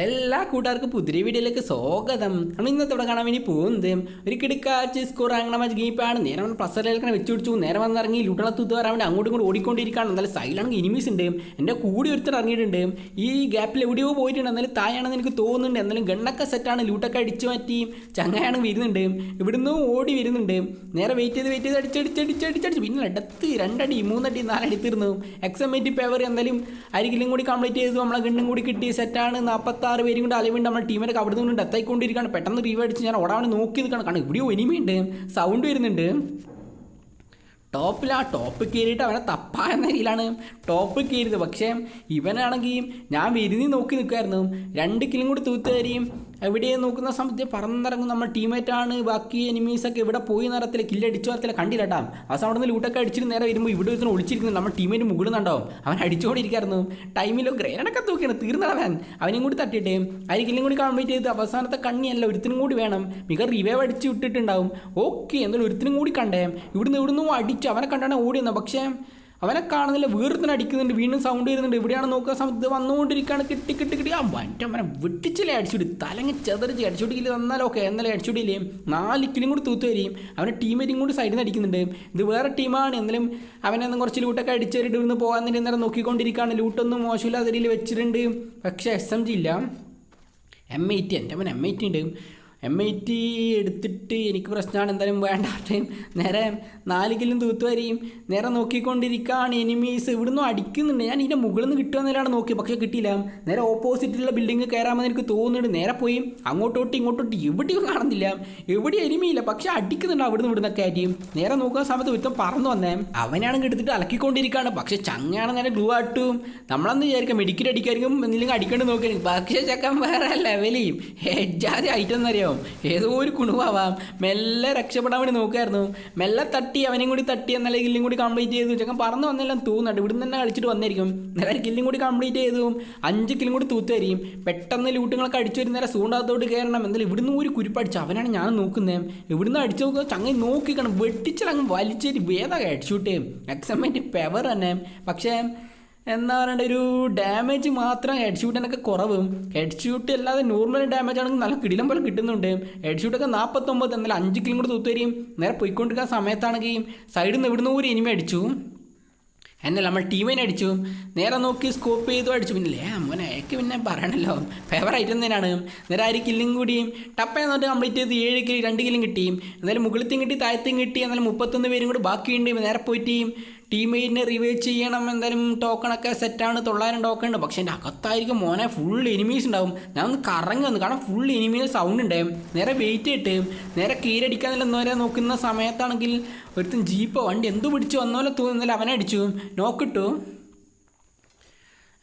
എല്ലാ കൂട്ടുകാർക്കും പുതിയ വീഡിയോയിലേക്ക് സ്വാഗതം. നമ്മൾ ഇന്നത്തെ ഇവിടെ കാണാൻ വേണ്ടി പോകുന്നത് ഒരു കിടക്കാച്ച് സ്കോർ അങ്ങനെ മാച്ച് ഗീപ്പാണ് നേരെ വന്ന് പ്രസറിലേക്കാണ് വെച്ച് പിടിച്ചു. നേരെ വന്നിറങ്ങി ലുട്ടള തൂത്ത് വരാൻ വേണ്ടി അങ്ങോട്ടും ഇങ്ങോട്ട് ഓടിക്കൊണ്ടിരിക്കുകയാണ്. എന്നാലും സൈഡിലാണെങ്കിൽ ഇനിമീസ് ഉണ്ട്. എന്റെ കൂടി ഒരുത്തർ ഇറങ്ങിയിട്ടുണ്ട്. ഈ ഗ്യാപ്പിൽ എവിടെയോ പോയിട്ടുണ്ട്. എന്നാലും തായാണെന്ന് എനിക്ക് തോന്നുന്നുണ്ട്. എന്നാലും ഗണ്ണൊക്കെ സെറ്റാണ് ലൂട്ടൊക്കെ അടിച്ചു മാറ്റി. ചങ്ങയാണ് വരുന്നുണ്ട്. ഇവിടുന്ന് ഓടി വരുന്നുണ്ട്. നേരെ വെയിറ്റ് ചെയ്ത് വെയിറ്റ് ചെയ്ത് അടിച്ചടിച്ച് അടിച്ചടിച്ചടിച്ച് പിന്നെ ഇടത്ത് രണ്ടടി മൂന്നടി നാലടി തീർന്നു. എക്സമേറ്റ് പേവർ എന്തായാലും അരികിലും കൂടി കംപ്ലീറ്റ് ചെയ്തു. നമ്മളെ ഗണ്ണും കൂടി കിട്ടി. സെറ്റാണ് നാൽപ്പത്താറ് പേരും കൊണ്ട് അലവുണ്ട് നമ്മുടെ ടീമിനൊക്കെ അവിടെ നിന്ന് ഡെത്തായിക്കൊണ്ടിരിക്കുകയാണ് പെട്ടെന്ന് റീവ് അടിച്ച് ഞാൻ ഓടാൻ വേണ്ടി നോക്കി നിൽക്കണം കാരണം ഇവിടെയോ എനിമയുണ്ട് സൗണ്ട് വരുന്നുണ്ട്. ടോപ്പിൽ ആ ടോപ്പ് കയറിയിട്ട് അവനെ തപ്പാ എന്ന രീതിയിലാണ് ടോപ്പ് കയറിയത് പക്ഷേ ഇവനാണെങ്കിൽ ഞാൻ വിരുന്നി നോക്കി നിൽക്കുമായിരുന്നു രണ്ട് കിലും കൂടി തൂത്തുകാരിയും എവിടെ നോക്കുന്ന സമയത്ത് പറന്നിറങ്ങും. നമ്മുടെ ടീമേറ്റാണ് ബാക്കി എനിമീസൊക്കെ ഇവിടെ പോയി നിറത്തില്ല കില്ലടിച്ചു നിറത്തില്ല കണ്ടില്ല കേട്ടാ ആ സമയത്ത് നിന്ന് ലൂട്ടൊക്കെ അടിച്ചിട്ട് നേരെ വരുമ്പോൾ ഇവിടെ ഒരുത്തിന് ഒളിച്ചിരിക്കുന്നു. നമ്മുടെ ടീമേറ്റ് മുകളിൽ നിന്നുണ്ടാവും അവൻ അടിച്ചുകൊണ്ടിരിക്കായിരുന്നു ടൈമിലോ ഗ്രേനൊക്കെ തൂക്കിയാണ്. തീർന്നടവൻ അവനെയും കൂടി തട്ടിയിട്ട് അരികിലും കൂടി കംപ്ലീറ്റ് ചെയ്ത് അവസാനത്തെ കണ്ണിയല്ല ഒരുത്തിനും കൂടി വേണം. മിക റിവൈവ് അടിച്ച് വിട്ടിട്ടുണ്ടാവും. ഓക്കെ എന്നാലും ഒരുത്തിനും കൂടി കണ്ടേ. ഇവിടുന്ന് ഇവിടുന്ന് അടിച്ചു അവനെ കണ്ടാണ് ഓടിയെന്ന. പക്ഷേ അവനെ കാണുന്നില്ല വീർത്തിന് അടിക്കുന്നുണ്ട് വീണ്ടും സൗണ്ട് വരുന്നുണ്ട്. എവിടെയാണ് നോക്കുക സമയത്ത് വന്നുകൊണ്ടിരിക്കുകയാണ്. കിട്ടി കിട്ടി കിട്ടി. ആ വന്റെ അവനെ വെട്ടിച്ചില്ലേ അടിച്ചുവിടി തലങ്ങ് ചെതറിച്ച് അടിച്ചുവിടിക്കില്ല തന്നാലും ഓക്കെ എന്നാലും അടിച്ചുവിടില്ലേ നാല് കിലും കൂടി തൂത്ത് വരികയും അവനെ ടീമേറ്റും കൂടി സൈഡിൽ നിന്ന് അടിക്കുന്നുണ്ട്. ഇത് വേറെ ടീമാണ് എന്നാലും അവനെ കുറച്ച് ലൂട്ടൊക്കെ അടിച്ചേരിട്ട് ഇവിടുന്ന് പോകാൻ തന്നെ നേരം നോക്കിക്കൊണ്ടിരിക്കുകയാണ്. ലൂട്ടൊന്നും മോശമില്ലാത്ത രീതിയിൽ വെച്ചിട്ടുണ്ട്. പക്ഷേ എസ് എം ജി ഇല്ല. എം ടി എന്റെ അവൻ എം ടി ഉണ്ട്. എം ഐ ടി എടുത്തിട്ട് എനിക്ക് പ്രശ്നമാണ്. എന്തായാലും വേണ്ടാട്ടെ നേരെ നാല് കിലും തൂത്ത് വരികയും നേരെ നോക്കിക്കൊണ്ടിരിക്കുകയാണ് എനിമീസ് ഇവിടുന്ന് അടിക്കുന്നുണ്ട്. ഞാൻ ഇതിന്റെ മുകളിൽ നിന്ന് കിട്ടുമെന്നില്ലാണ് നോക്കി പക്ഷേ കിട്ടിയില്ല. നേരെ ഓപ്പോസിറ്റുള്ള ബിൽഡിംഗ് കയറാമെന്ന് എനിക്ക് തോന്നുന്നുണ്ട്. നേരെ പോയി അങ്ങോട്ടോട്ട് ഇങ്ങോട്ടോട്ട് എവിടെയും കാണുന്നില്ല. എവിടെയും എനിമിയില്ല. പക്ഷേ അടിക്കുന്നുണ്ട് അവിടുന്ന് ഇവിടുന്നൊക്കെ ആയിട്ട്. നേരെ നോക്കുന്ന സമയത്ത് ഒരുത്തം പറന്നു വന്നേ. അവനാണെങ്കിൽ എടുത്തിട്ട് അലക്കിക്കൊണ്ടിരിക്കുകയാണ് പക്ഷേ ചങ്ങയാണ് നേരെ ഗ്ലൂ ആട്ടും. നമ്മളെന്ന് വിചാരിക്കാം മെഡിക്കൽ അടിക്കായിരിക്കും എന്തെങ്കിലും അടിക്കേണ്ടി നോക്കി പക്ഷേ ചക്കൻ വേറെ ലെവലിയും ഐറ്റം എന്നറിയാം ഏതോ ഒരു കുണുവാവാം. മെല്ലെ രക്ഷപ്പെടാൻ വേണ്ടി നോക്കായിരുന്നു മെല്ലെ തട്ടി അവനെയും കൂടി തട്ടി എന്നല്ല കില്ലും കൂടി കംപ്ലീറ്റ് ചെയ്തു. ചെക്കൻ പറന്ന് വന്നെല്ലാം തൂന്നുണ്ട് ഇവിടുന്ന് തന്നെ കളിച്ചിട്ട് വന്നിരിക്കും. നേരെ കില്ലും കൂടി കംപ്ലീറ്റ് ചെയ്തു. അഞ്ച് കില്ലും കൂടി തൂത്തായിരിക്കും പെട്ടെന്ന് ലൂട്ടുകളൊക്കെ അടിച്ചു വരുന്ന നേരെ സൂണ്ടാത്തോട്ട് കയറണം എന്തായാലും ഇവിടുന്ന് ഒരു കുരിപ്പടിച്ചു അവനാണ് ഞാൻ നോക്കുന്നത് ഇവിടുന്ന് അടിച്ചു നോക്കുക ചങ്ങി നോക്കിക്കണം. വെട്ടിച്ചങ്ങ് വലിച്ചേരി. വേദ ഹെഡ്ഷൂട്ട് എക്സമേറ്റ് പെവർ തന്നെ. പക്ഷേ എന്താ പറയണ്ട ഒരു ഡാമേജ് മാത്രം ഹെഡ് ഷൂട്ടിനൊക്കെ കുറവും. ഹെഡ് ഷൂട്ട് അല്ലാതെ നോർമൽ ഡാമേജ് ആണെങ്കിൽ നല്ല കിടിലം പോലെ കിട്ടുന്നുണ്ട്. ഹെഡ് ഷൂട്ടൊക്കെ നാൽപ്പത്തൊമ്പത് എന്നാൽ അഞ്ച് കിലും കൂടെ തൂത്തുവരികയും നേരെ പോയിക്കൊണ്ടിരിക്കുന്ന സമയത്താണെങ്കിൽ സൈഡിൽ നിന്ന് ഇവിടുന്ന് ഒരു ഇനിമ അടിച്ചു. എന്നല്ല നമ്മൾ ടീമിനെ അടിച്ചു. നേരെ നോക്കി സ്കോപ്പ് ചെയ്തു അടിച്ചു. പിന്നെ മോനെ എനിക്ക് പിന്നെ പറയണല്ലോ. ഫേവറേറ്റ് തന്നെയാണ് നേരെ ആര് കില്ലും കൂടിയും ടപ്പ എന്നിട്ട് കംപ്ലീറ്റ് ചെയ്ത് ഏഴ് കിലി രണ്ട് കിലും കിട്ടി. എന്നാലും മുകളിലത്തും കിട്ടി താഴത്തും കിട്ടി. എന്നാലും മുപ്പത്തൊന്ന് പേരും കൂടി ബാക്കിയുണ്ട്. നേരെ പോയിട്ട് ടീമേറ്റിനെ റിവൈവ് ചെയ്യണം എന്തായാലും ടോക്കണൊക്കെ സെറ്റാണ് തൊള്ളായിരം ടോക്കൺ ഉണ്ട്. പക്ഷേ എന്റെ അകത്തായിരിക്കും മോനെ ഫുൾ എനിമീസ് ഉണ്ടാവും. ഞാൻ ഒന്ന് കറങ്ങി വന്നു. കാരണം ഫുൾ എനിമീസ് സൗണ്ട് ഉണ്ട്. നേരെ വെയിറ്റ് ചെയ്തിട്ട് നേരെ കീരടിക്കാന്നില്ല എന്നുവരെ നോക്കുന്ന സമയത്താണെങ്കിൽ ഒരുത്തും ജീപ്പോ വണ്ടി എന്ത് പിടിച്ചു വന്നോലെ തോന്നുന്നില്ല അവനെ അടിച്ചു. നോക്കിട്ടു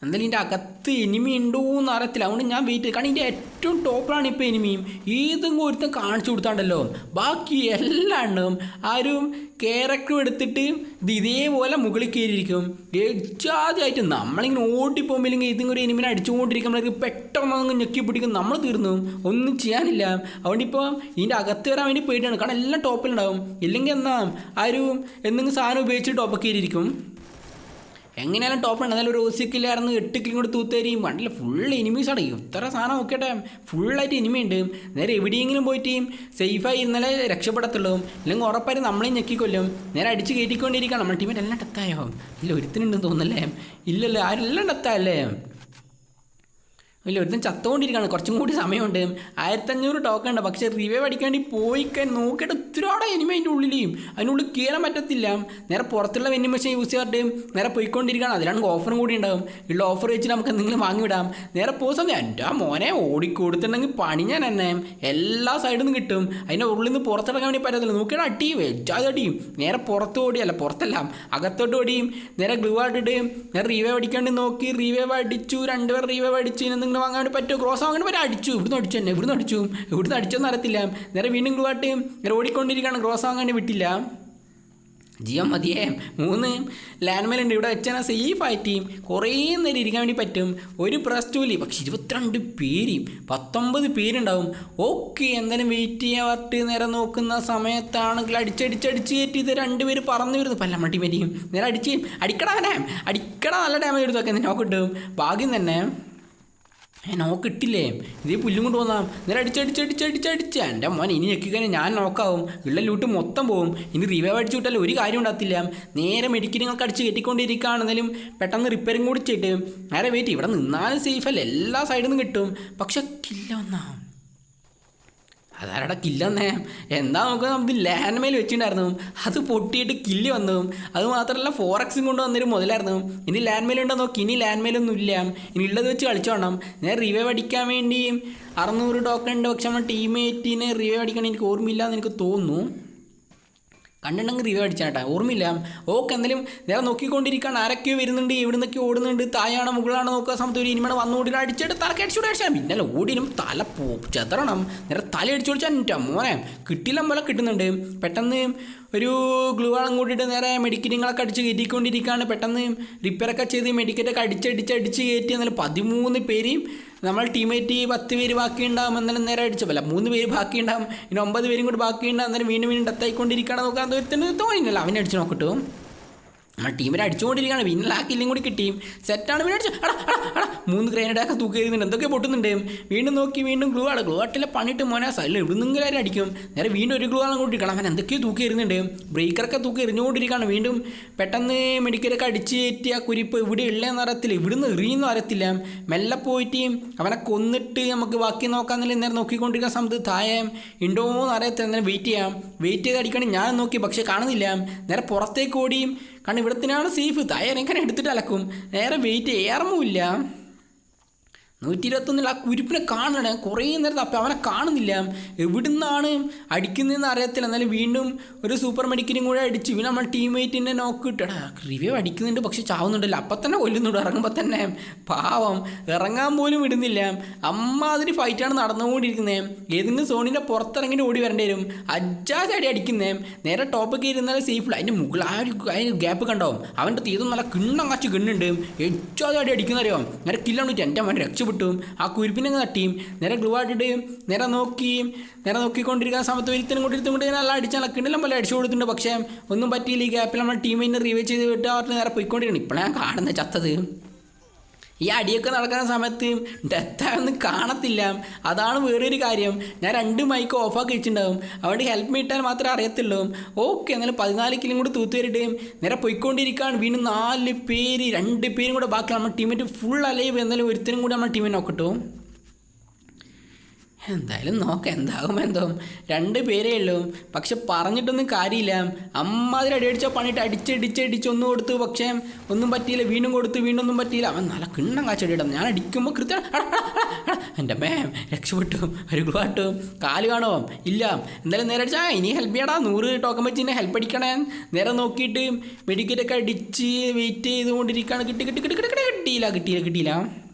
എന്തായാലും ഇതിന്റെ അകത്ത് എനിമി ഉണ്ടോ എന്ന് അറിയത്തില്ല. അതുകൊണ്ട് ഞാൻ വെയിറ്റ് കാരണം ഇതിന്റെ ഏറ്റവും ടോപ്പിലാണ് ഇപ്പോൾ എനിമിയും. ഏതെങ്കിലും ഒരുത്തം കാണിച്ചു കൊടുത്താണ്ടല്ലോ. ബാക്കി എല്ലാ എണ്ണവും ആരും ക്യാരക്ടറും എടുത്തിട്ട് ഇത് ഇതേപോലെ മുകളിൽ കയറിയിരിക്കും. എച്ചാദ്യമായിട്ട് നമ്മളിങ്ങനെ ഓടിപ്പോകുമ്പോൾ ഇല്ലെങ്കിൽ ഇതെങ്കിലും ഒരു എനിമിനെ അടിച്ചുകൊണ്ടിരിക്കുമ്പോഴേക്ക് പെട്ടെന്ന് അങ്ങ് ഞെക്കി പിടിക്കും. നമ്മൾ തീർന്നു. ഒന്നും ചെയ്യാനില്ല. അതുകൊണ്ട് ഇപ്പോൾ ഇതിന്റെ അകത്ത് വരാൻ വേണ്ടി പോയിട്ടാണ് കാരണം എല്ലാം ടോപ്പിലുണ്ടാവും ഇല്ലെങ്കിൽ എന്നാ ആരും എന്തെങ്കിലും സാധനം ഉപയോഗിച്ച് ടോപ്പ് കയറിയിരിക്കും. എങ്ങനെയാലും ടോപ്പ് ഉണ്ട് എന്നാലും ഒരു ഓസിക്കില്ലായിരുന്നു എട്ട് കിലും കൂടി തൂത്തേരിയും. വണ്ടിയിൽ ഫുൾ എനിമീസാണ് ഇത്ര സാധനം ഫുൾ ഫുള്ളായിട്ട് എനിമി ഉണ്ട്. നേരെ എവിടെയെങ്കിലും പോയിട്ട് സേഫായി ഇന്നലെ രക്ഷപ്പെടത്തുള്ളൂ അല്ലെങ്കിൽ ഉറപ്പായിട്ട് നമ്മളെയും ഞെക്കിക്കൊല്ലും. നേരെ അടിച്ച് കയറ്റിക്കൊണ്ടിരിക്കുകയാണ്. നമ്മുടെ ടീമിൽ എല്ലാം ടത്തായോ ഇല്ല ഒരുത്തിനുണ്ടെന്ന് തോന്നുന്നല്ലേ? ഇല്ലല്ലോ ആരെല്ലാം ഡെത്തായല്ലേ ഇല്ല ഒരുത്തൻ ചത്തുകൊണ്ടിരിക്കുകയാണ് കുറച്ചും കൂടി സമയമുണ്ട്. ആയിരത്തഞ്ഞൂറ് ടോക്കൺ ഉണ്ട്. പക്ഷേ റിവൈവ് അടിക്കാൻ പോയി കഴിഞ്ഞ് നോക്കിയിട്ട് ഒത്തിരിയോടെ എനിമ അതിന്റെ ഉള്ളിലേയും. അതിനുള്ളിൽ കയറാൻ പറ്റത്തില്ല. നേരെ പുറത്തുള്ള വെന്നി മെഷീൻ യൂസ് ചെയ്യാറുണ്ട് നേരെ പോയിക്കൊണ്ടിരിക്കുകയാണ്. അതിലാണ് ഓഫറും കൂടി ഉണ്ടാവും. ഉള്ള ഓഫർ വെച്ചിട്ട് നമുക്ക് എന്തെങ്കിലും വാങ്ങിവിടാം നേരെ പോസം എന്റെ മോനെ ഓടിക്കൊടുത്തിട്ടുണ്ടെങ്കിൽ പണി ഞാൻ എന്നെ എല്ലാ സൈഡിൽ നിന്ന് കിട്ടും. അതിന്റെ ഉള്ളിൽ നിന്ന് പുറത്തിറങ്ങാൻ വേണ്ടി പറ്റത്തില്ല. നോക്കിയാൽ അടി വെച്ചാൽ അടിയും നേരെ പുറത്ത് ഓടിയല്ല പുറത്തല്ല. അകത്തോട്ട് ഓടിയും നേരെ ഗ്ലൂ ആട്ടിട്ട് നേരെ റീവേവ് അടിക്കാണ്ട് നോക്കി റീവേവ് അടിച്ചു രണ്ടുപേർ റീവേവ് അടിച്ചു ഇനി എന്തെങ്കിലും വാങ്ങാൻ വേണ്ടി പറ്റുമോ? ക്രോസ് വാങ്ങാൻ പറ്റും അടിച്ചു. ഇവിടുന്ന് അടിച്ചു തന്നെ. ഇവിടുന്ന് അടിച്ചു. ഇവിടുന്ന് അടിച്ചൊന്നും അറിയത്തില്ല. നേരെ വീണ്ടും ഗ്ലൂവാട്ട് നേരെ ഓടിക്കൊണ്ടിരിക്കുകയാണ് ക്രോസ് വാങ്ങാൻ വിട്ടില്ല. ജിയം മതിയേ. മൂന്ന് ലാൻഡ് മേലുണ്ട് ഇവിടെ വെച്ചാൽ സേഫ് ആയിട്ട് കുറേ നേരം ഇരിക്കാൻ വേണ്ടി പറ്റും. ഒരു പ്രസ് ടൂലി പക്ഷെ ഇരുപത്തിരണ്ട് പേര് പത്തൊമ്പത് പേരുണ്ടാവും. ഓക്കെ എന്തായാലും വെയിറ്റ് ചെയ്യാൻ പറ്റി നേരെ നോക്കുന്ന സമയത്താണെങ്കിൽ അടിച്ചടിച്ചടിച്ച് കയറ്റി ഇത് രണ്ടുപേര് പറന്നു വരുന്നു പല്ല മട്ടി മരിയും. നേരെ അടിച്ച്. അടിക്കടാ ഡാം അടിക്കട നല്ല ഡാമേജ് എടുത്തു വെക്കാൻ നോക്കിട്ടും ഭാഗ്യം തന്നെ. ഏ നോക്ക് ഇട്ടില്ലേ ഇതേ പുല്ലും കൊണ്ട് വന്നാം നേരെ അടിച്ചടിച്ചടിച്ചടിച്ചടിച്ച് എന്റെ മോൻ ഇനി ഞെക്കിക്കഴിഞ്ഞാൽ ഞാൻ നോക്കാവും ഉള്ള ലൂട്ട് മൊത്തം പോവും. ഇനി റിവൈവ് അടിച്ചു വിട്ടാൽ ഒരു കാര്യം ഉണ്ടാകത്തില്ല. നേരെ മെഡിക്കലുകൾക്ക് അടിച്ച് കെട്ടിക്കൊണ്ടിരിക്കുകയാണെന്നാലും പെട്ടെന്ന് റിപ്പയറിങ് കൂടി ചെയ്തിട്ട് നേരെ വെയിറ്റ് ഇവിടെ നിന്നാലും സേഫ് അല്ല? എല്ലാ സൈഡിൽ നിന്നും കിട്ടും. പക്ഷെ കില്ല ഒന്നാം. അതാരടാ കില്ലെന്നേ എന്താ നമുക്ക് നമുക്ക് ലാൻഡ് മെയിൽ വെച്ചിട്ടുണ്ടായിരുന്നു. അത് പൊട്ടിയിട്ട് കില്ല് വന്നു. അത് മാത്രമല്ല ഫോർ എക്സും കൊണ്ട് വന്നൊരു മുതലായിരുന്നു. ഇനി ലാൻഡ് മെയിൽ ഉണ്ടോ നോക്കി. ഇനി ലാൻഡ് മെയിലൊന്നും ഇല്ല. ഇനി ഉള്ളത് വെച്ച് കളിച്ചോണം ഞാൻ റിവൈവ് അടിക്കാൻ വേണ്ടി അറുന്നൂറ് ടോക്കൺ ഉണ്ട്. പക്ഷെ നമ്മുടെ ടീമേറ്റിനെ റിവൈവ് അടിക്കണം എനിക്ക് ഓർമ്മയില്ല എന്ന് എനിക്ക് തോന്നുന്നു. കണ്ടിട്ടുണ്ടെങ്കിൽ റിവ്യൂ അടിച്ചാട്ടാ. ഓർമ്മയില്ല? ഓക്കെ എന്തായാലും നേരെ നോക്കിക്കൊണ്ടിരിക്കുകയാണ് ആരൊക്കെയോ വരുന്നുണ്ട് എവിടെ നിന്നൊക്കെ ഓടുന്നുണ്ട് തായാണ് മുകളാണ് നോക്കുക സമയത്ത് ഒരു ഇനിമയുടെ വന്നോടിനെ അടിച്ചിട്ട് തലക്ക് അടിച്ചുകൂടെ അടിച്ചാൽ പിന്നെ ഓടിനും തല പോ ചെതറണം. നേരെ തല അടിച്ചു കൊടുച്ചാൽ മോനെ. കിട്ടില്ല പോലെ കിട്ടുന്നുണ്ട്. പെട്ടെന്ന് ഒരു ഗ്ലൂ വളം കൂട്ടിയിട്ട് നേരെ മെഡിക്കറ്റുകളൊക്കെ അടിച്ച് കയറ്റിക്കൊണ്ടിരിക്കുകയാണ് പെട്ടെന്ന് റിപ്പയറൊക്കെ ചെയ്ത് മെഡിക്കറ്റൊക്കെ അടിച്ചടിച്ച് അടിച്ച് കയറ്റി എന്നാലും പതിമൂന്ന് പേരെയും നമ്മൾ ടീമേറ്റ് പത്ത് പേര് ബാക്കി ഉണ്ടാകും എന്നാലും നേരെ അടിച്ചപ്പല്ല മൂന്ന് പേര് ബാക്കി ഉണ്ടാകും ഇനി ഒമ്പത് പേരും കൂടി ബാക്കി ഉണ്ടാകും എന്നാലും വീണ്ടും വീണ്ടും ഡെത്തായിക്കൊണ്ടിരിക്കുകയാണ് നോക്കാൻ തോരുത്തിന് തോന്നിയില്ല അവനെ അടിച്ച് നോക്കട്ടു. നമ്മൾ ടീമിനെ അടിച്ചുകൊണ്ടിരിക്കുകയാണ്. പിന്നെ ആ കില്ലും കൂടി കിട്ടിയും സെറ്റാണ് പിന്നെ അടിച്ചു. അടാ അടാ അടാ മൂന്ന് ഗ്രൈനഡൊക്കെ തൂക്കി എഴുതുന്നുണ്ട് എന്തൊക്കെ പൊട്ടുന്നുണ്ട്? വീണ്ടും നോക്കി വീണ്ടും ഗ്ലൂ ആണ്. ഗ്ലൂ ആട്ടിലെ പണിയിട്ട് മോനെ സൈഡിൽ എവിടുന്നെങ്കിലും അടിക്കും? നേരെ വീണ്ടും ഒരു ഗ്ലൂ ആണ് കൊണ്ടിരിക്കണം അവൻ എന്തൊക്കെയോ തൂക്കി എറിയുന്നുണ്ട്. ബ്രേക്കറൊക്കെ തൂക്കി എറിഞ്ഞുകൊണ്ടിരിക്കുകയാണ്. വീണ്ടും പെട്ടെന്ന് മെഡിക്കലൊക്കെ അടിച്ച് കയറ്റി ആ കുരിപ്പ് ഇവിടെ ഉള്ളതെന്ന് അറിയത്തില്ല ഇവിടുന്ന് എറിയുന്നു അറിയത്തില്ല മെല്ലെ പോയിട്ട് അവനെ കൊന്നിട്ട് നമുക്ക് ബാക്കി നോക്കാമെന്നില്ല നേരെ നോക്കിക്കൊണ്ടിരിക്കുന്ന സമയത്ത് തായം ഉണ്ടോ എന്ന് അറിയത്തില്ല നേരെ വെയിറ്റ് ചെയ്യാം. വെയിറ്റ് ചെയ്ത് അടിക്കണം. ഞാൻ നോക്കി പക്ഷേ കാണുന്നില്ല. നേരെ പുറത്തേക്ക് ഓടിയും കാരണം ഇവിടത്തിനാണ് സേഫ്. എങ്ങനെ എടുത്തിട്ട് അലക്കും. നേരെ വെയിറ്റ് ചെയ്യാറുമില്ല. നൂറ്റി ഇരുപത്തൊന്നിൽ ആ കുരിപ്പിനെ കാണണേ കുറേ നേരത്തെ അപ്പം അവനെ കാണുന്നില്ല. എവിടുന്നാണ് അടിക്കുന്നതെന്ന് അറിയത്തില്ല. എന്നാലും വീണ്ടും ഒരു സൂപ്പർ മെഡിക്കലും കൂടെ അടിച്ച് പിന്നെ നമ്മൾ ടീംമേറ്റിനെ നോക്ക് ഇട്ടടാ റിവ്യൂ അടിക്കുന്നുണ്ട് പക്ഷെ ചാവുന്നുണ്ടല്ലോ. അപ്പം തന്നെ കൊല്ലുന്നുണ്ട് ഇറങ്ങുമ്പോൾ തന്നെ. പാവം ഇറങ്ങാൻ പോലും വിടുന്നില്ല. അമ്മാതിരി ഫൈറ്റാണ് നടന്നുകൊണ്ടിരിക്കുന്നത് ഏതെങ്കിലും സോണിന്റെ പുറത്തിറങ്ങിയിട്ട് ഓടി വരേണ്ടി വരും. അജാജടി അടിക്കുന്നേ. നേരെ ടോപ്പ് ഇരുന്നാലും സേഫില്ല അതിന്റെ മുകളിൽ ആ ഒരു അതിന് ഗ്യാപ്പ് കണ്ടാവും അവന്റെ തീതും നല്ല കിണ്ണം കാച്ച് കിണ്ണുണ്ട് ഏറ്റവും അടി അടിക്കുന്നറിയോ നേരെ കില്ലാണ് എന്റെ അവൻ രക്ഷപ്പെട്ടു ആ കുരിപ്പിനെ അങ്ങ് തട്ടിയും നേരെ ഗ്ലൂ നേരെ നോക്കിയും നേരെ നോക്കിക്കൊണ്ടിരിക്കുന്ന സമയത്ത് ഒരുത്തനും കൊണ്ട് ഇരുത്തും കൊണ്ട് നല്ല അടിച്ചാൽ കിണ്ണെല്ലാം പോലെ അടിച്ചു കൊടുത്തിട്ടുണ്ട്. പക്ഷേ ഒന്നും പറ്റിയില്ല. ഈ ഗ്യാപ്പിൽ നമ്മുടെ ടീമിനെ റീവേ ചെയ്ത് വിട്ട് അവരുടെ നേരെ പോയിക്കൊണ്ടിരിക്കണം ഇപ്പോഴാണ് കാണുന്നത് ചത്തത്. ഈ അടിയൊക്കെ നടക്കുന്ന സമയത്ത് ഡെത്തായൊന്നും കാണത്തില്ല. അതാണ് വേറൊരു കാര്യം. ഞാൻ രണ്ട് മൈക്ക് ഓഫാക്കി വെച്ചിട്ടുണ്ടാവും. അതുകൊണ്ട് ഹെൽപ്പ് മീട്ടാൻ മാത്രമേ അറിയത്തുള്ളൂ. ഓക്കെ എന്നാലും പതിനാല് കിലും കൂടി തൂത്ത് വരിട്ട്. നേരെ പോയിക്കൊണ്ടിരിക്കുകയാണ്. വീണ്ടും നാല് പേര് രണ്ട് പേരും കൂടെ ബാക്കി നമ്മുടെ ടീമിന്റെ ഫുൾ അലൈവ് എന്നാലും ഒരുത്തരും കൂടി നമ്മുടെ ടീമിനെ നോക്കട്ടു. എന്തായാലും നോക്കാം എന്താകും എന്തോ. രണ്ട് പേരേ ഉള്ളൂ. പക്ഷെ പറഞ്ഞിട്ടൊന്നും കാര്യമില്ല. അമ്മാതിരി അടിയടിച്ച പണിയിട്ട് അടിച്ചടിച്ചടിച്ച് ഒന്നും കൊടുത്തു പക്ഷേ ഒന്നും പറ്റിയില്ല. വീണ്ടും കൊടുത്തു വീണ്ടും ഒന്നും പറ്റിയില്ല. അവൻ നല്ല കിണ്ണം കാച്ചടിയിടാം ഞാൻ അടിക്കുമ്പോൾ കൃത്യം എന്റെ മേം രക്ഷപ്പെട്ടു. ഒരു ഗ്ലാട്ടും കാൽ കാണോ? ഇല്ല. എന്തായാലും നേരെ അടിച്ചാൽ ഇനി ഹെൽപ്പ് ചെയ്യടാ. നൂറ് ടോക്കൺ വെച്ച് ഇന്നെ ഹെൽപ്പ് അടിക്കണേ. നേരെ നോക്കിയിട്ട് മെഡിക്കറ്റൊക്കെ അടിച്ച് വെയിറ്റ് ചെയ്തുകൊണ്ടിരിക്കുകയാണ് കിട്ടി കിട്ടി കിട്ടി കിട്ടി കിട്ടി. കിട്ടിയില്ല കിട്ടിയില്ല കിട്ടിയില്ല.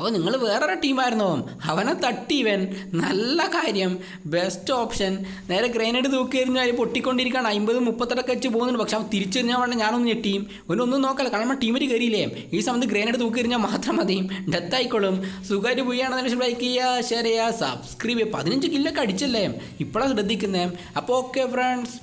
അപ്പോൾ നിങ്ങൾ വേറൊരു ടീമായിരുന്നു. അവനെ തട്ടി ഇവൻ. നല്ല കാര്യം. ബെസ്റ്റ് ഓപ്ഷൻ നേരെ ഗ്രനേഡ് തൂക്കി എറിഞ്ഞാൽ പൊട്ടിക്കൊണ്ടിരിക്കുകയാണ്. അമ്പത് മുപ്പത്തെട്ടൊക്കെ വെച്ച് പോകുന്നുണ്ട്. പക്ഷെ അവൻ തിരിച്ചെറിഞ്ഞാൽ വേണ്ട ഞാനൊന്ന് ഞെട്ടിയും ഒന്നൊന്നും നോക്കല്ല. കാരണം ടീമിൽ കയറിയില്ലേ ഈ സമയത്ത് ഗ്രനേഡ് തൂക്കി എറിഞ്ഞാൽ മാത്രം മതി. ഡെത്ത് ആയിക്കോളും. സുഖമായിട്ട് പോവുകയാണെന്ന് ലൈക്ക് ചെയ്യുക ഷെയർ ചെയ്യുക സബ്സ്ക്രൈബ് ചെയ്യുക. പതിനഞ്ച് കില്ലൊക്കെ അടിച്ചല്ലേ? ഇപ്പോഴാണ് ശ്രദ്ധിക്കുന്നത് അപ്പോൾ ഓക്കെ ഫ്രണ്ട്സ്